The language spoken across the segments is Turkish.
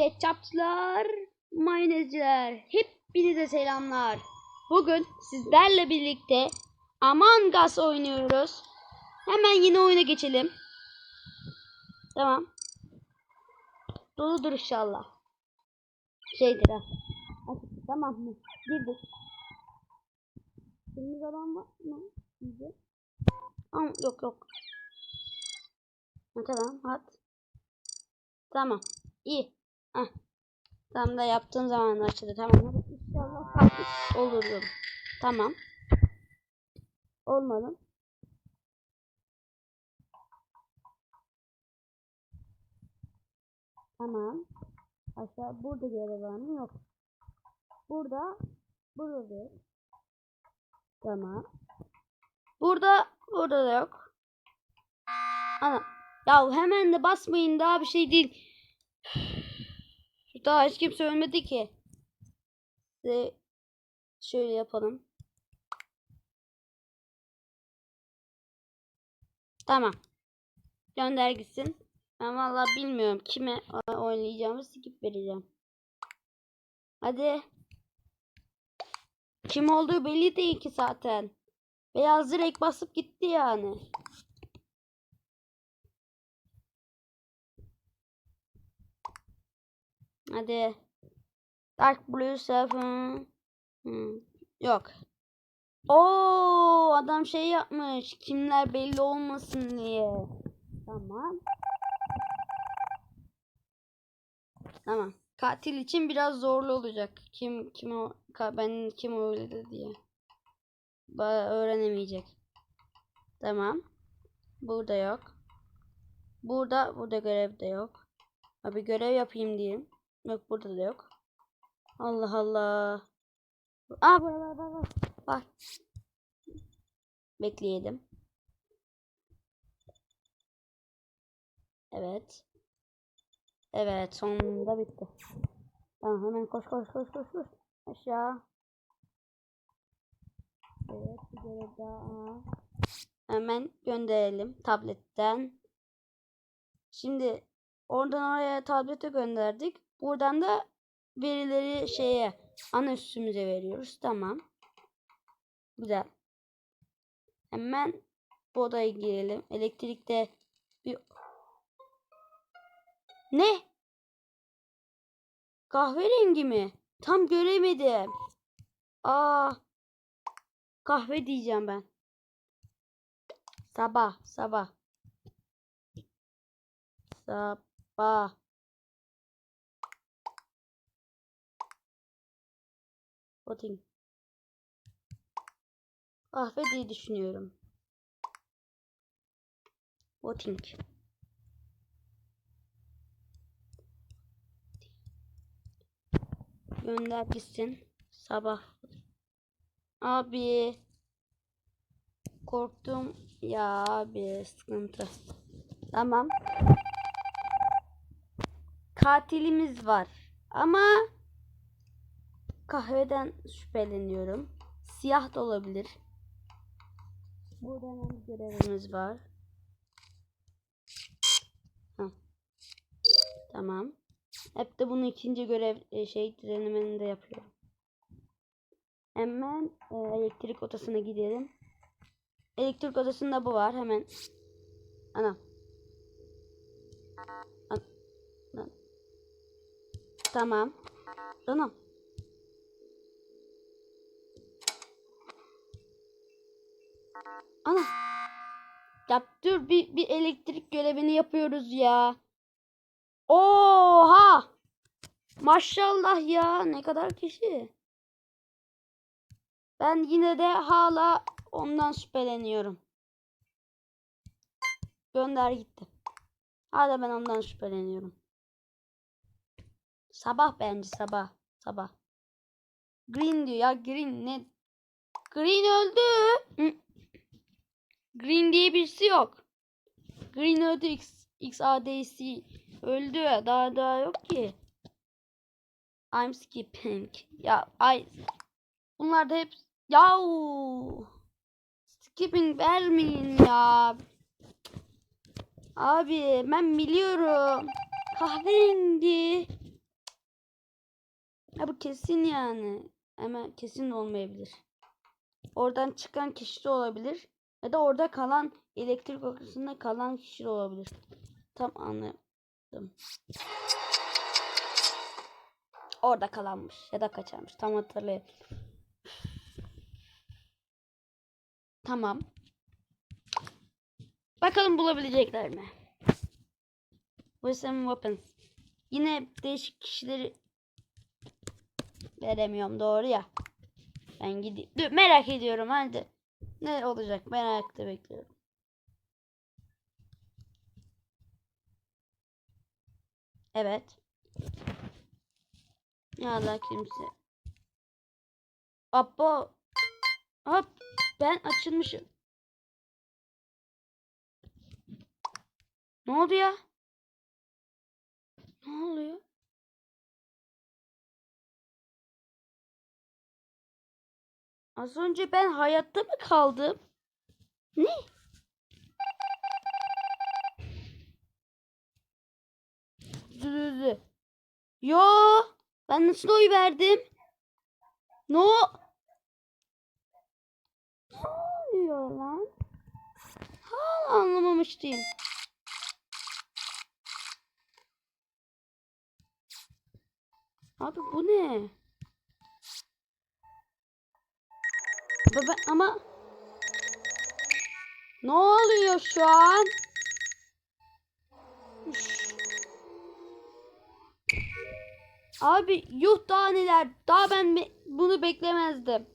ketçapçılar, mayonezciler, hepinize selamlar. Bugün sizlerle birlikte Among Us oynuyoruz. Hemen yine oyuna geçelim. Tamam. Doludur inşallah. Şeydir ha. Tamam mı? Girdik. Kırmızı adam var mı? Bize. Ama yok yok. Ha, tamam at. Tamam. İyi. Heh. Tam da yaptığım zaman açıldı. Tamam. Hadi inşallah farklı olurum. Tamam. Olmadı. Tamam. Aşağı burada görev var mı? Yok. Burada. Burada. Tamam. Burada. Burada da yok. Ana. Ya hemen de basmayın daha bir şey değil. Daha hiç kimse ölmedi ki. Size şöyle yapalım. Tamam. Gönder gitsin. Ben vallahi bilmiyorum kime oynayacağımı skip vereceğim. Hadi. Kim olduğu belli değil ki zaten. Beyaz direkt basıp gitti yani. Hadi. Dark Blue Seven. Hmm. Yok. Oo, adam şey yapmış. Kimler belli olmasın diye. Tamam. Tamam. Katil için biraz zorlu olacak. Kim kim o ben kim öldürdü diye. Ba öğrenemeyecek. Tamam. Burada yok. Burada burada görev de yok. Abi görev yapayım diyeyim. Yok burada da yok. Allah Allah. Aa bak bak bak. Bak. Bekleyelim. Evet. Evet sonunda bitti. Tamam hemen koş koş koş koş koş. Aşağı. Evet bir görev daha. Hemen gönderelim tabletten. Şimdi oradan oraya tablete gönderdik. Buradan da verileri şeye ana üstümüze veriyoruz. Tamam. Güzel. Hemen bu odaya girelim. Elektrikte bir ne? Kahverengi mi? Tam göremedim. Aa. Kahve diyeceğim ben. Sabah, sabah. Sabah. Voting. Kahve diye düşünüyorum. Voting. Gönder gitsin. Sabah. Abi. Korktum. Ya abi sıkıntı. Tamam. Katilimiz var. Ama kahveden şüpheleniyorum. Siyah da olabilir. Burada hemen görevimiz var. Heh. Tamam. Hep de bunu ikinci görev e, şey denemeninde yapıyorum. Hemen e, elektrik odasına gidelim. Elektrik odasında bu var. Hemen. Ana. An- Tamam. Tamam. Ya dur bir, bir elektrik görevini yapıyoruz ya. Oha! Maşallah ya ne kadar kişi. Ben yine de hala ondan şüpheleniyorum. Gönder gitti. Hala ben ondan şüpheleniyorum. Sabah bence sabah. Sabah. Green diyor ya Green ne? Green öldü. Hı. Green diye birisi yok. Green öldü X, XADC öldü. Daha daha yok ki. I'm skipping. Ya ay bunlar da hep yahu skipping vermeyin ya. Abi ben biliyorum. Kahverengi. Ya bu kesin yani. Ama kesin olmayabilir. Oradan çıkan kişi de olabilir. Ya da orada kalan elektrik odasında kalan kişi de olabilir. Tam anladım. Orada kalanmış ya da kaçarmış. Tam hatırlayamıyorum. Tamam. Bakalım bulabilecekler mi? Wisdom Weapons. Yine değişik kişileri veremiyorum doğru ya. Ben gideyim. Merak ediyorum hadi. Ne olacak merakla bekliyorum. Evet. Ya da kimse. Abba. Hop. Ben açılmışım. Ne oldu ya? Ne oluyor? Az önce ben hayatta mı kaldım? Ne? Zü- Yo, ben nasıl oy verdim? No. Ne oluyor lan? Hala anlamamıştım. Abi bu ne? Baba ama ne oluyor şu an? Üş. Abi yuh daha neler. Daha ben be- bunu beklemezdim.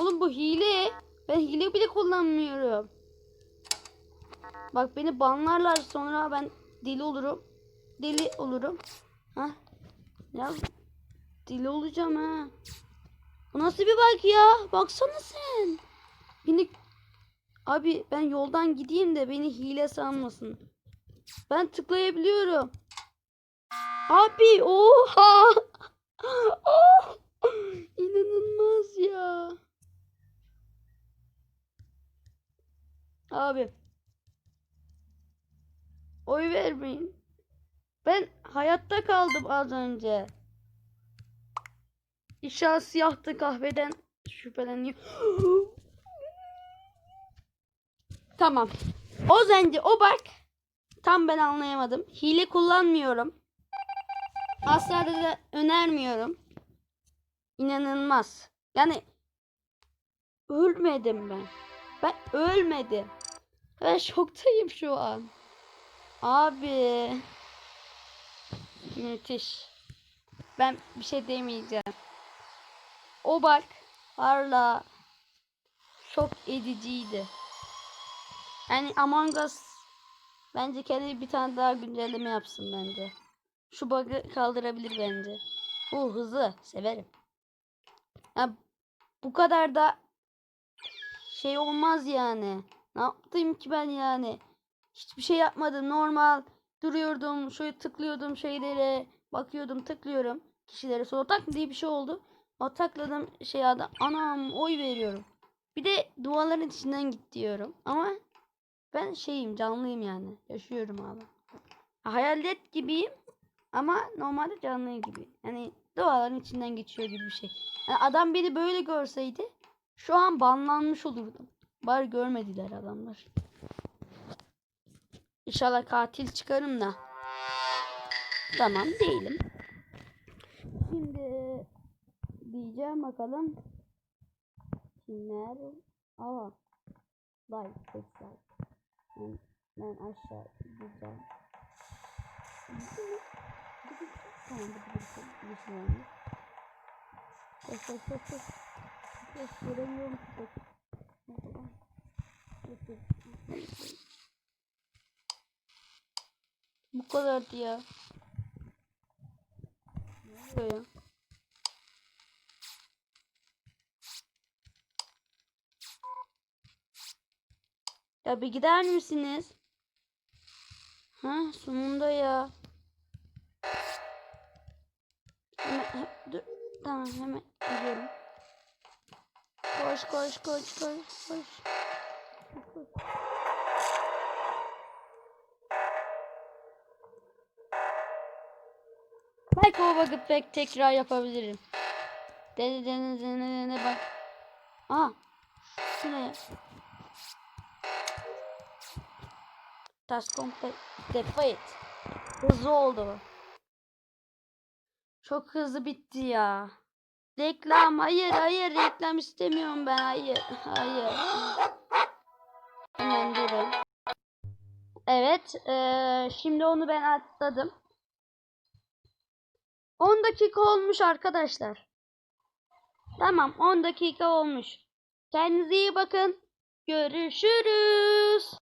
Oğlum bu hile. Ben hile bile kullanmıyorum. Bak beni banlarlar sonra ben deli olurum. Deli olurum. Ha? Ya deli olacağım ha. Bu nasıl bir bak ya? Baksana sen. Beni Abi ben yoldan gideyim de beni hile sanmasın. Ben tıklayabiliyorum. Abi oha. Oh! İnanılmaz ya. Abi. Oy vermeyin. Ben hayatta kaldım az önce. İnşallah siyahtı kahveden şüpheleniyor. tamam. O zence o bak. Tam ben anlayamadım. Hile kullanmıyorum. Asla da önermiyorum. İnanılmaz. Yani ölmedim ben. Ben ölmedim. Ben şoktayım şu an. Abi. Müthiş. Ben bir şey demeyeceğim. O bak hala şok ediciydi. Yani Among Us bence kendi bir tane daha güncelleme yapsın bence. Şu bug'ı kaldırabilir bence. Bu hızlı severim. Ya bu kadar da şey olmaz yani. Ne yaptım ki ben yani? Hiçbir şey yapmadım. Normal duruyordum. Şöyle tıklıyordum şeylere. Bakıyordum tıklıyorum. Kişilere sonra tak diye bir şey oldu. O takladım şey adam. Anam oy veriyorum. Bir de duvarların içinden git diyorum. Ama ben şeyim canlıyım yani. Yaşıyorum hala. Hayalet gibiyim. Ama normalde canlı gibi. Yani duvarların içinden geçiyor gibi bir şey. Yani adam beni böyle görseydi şu an banlanmış olurdum. Bari görmediler adamlar. İnşallah katil çıkarım da. Tamam değilim. Şimdi diyeceğim bakalım. Kimler? Aa. Like, like. Ben, ben aşağı gideceğim. Tamam bir şey. Koş koş koş koş. Koş göremiyorum koş. Bu kadardı ya. Ne oluyor ya? Ya bir gider misiniz? Ha sonunda ya. Dur. Tamam hemen gidiyorum. Koş koş koş koş. Koş. Belki o bug'ı pek tekrar yapabilirim. Dene dene dene dene bak. Aa. Şuraya. Task complete. Defeat. Hızlı oldu. Çok hızlı bitti ya. Reklam hayır hayır reklam istemiyorum ben hayır hayır. Hemen durun. Evet eee, şimdi onu ben atladım. 10 dakika olmuş arkadaşlar. Tamam 10 dakika olmuş. Kendinize iyi bakın. Görüşürüz.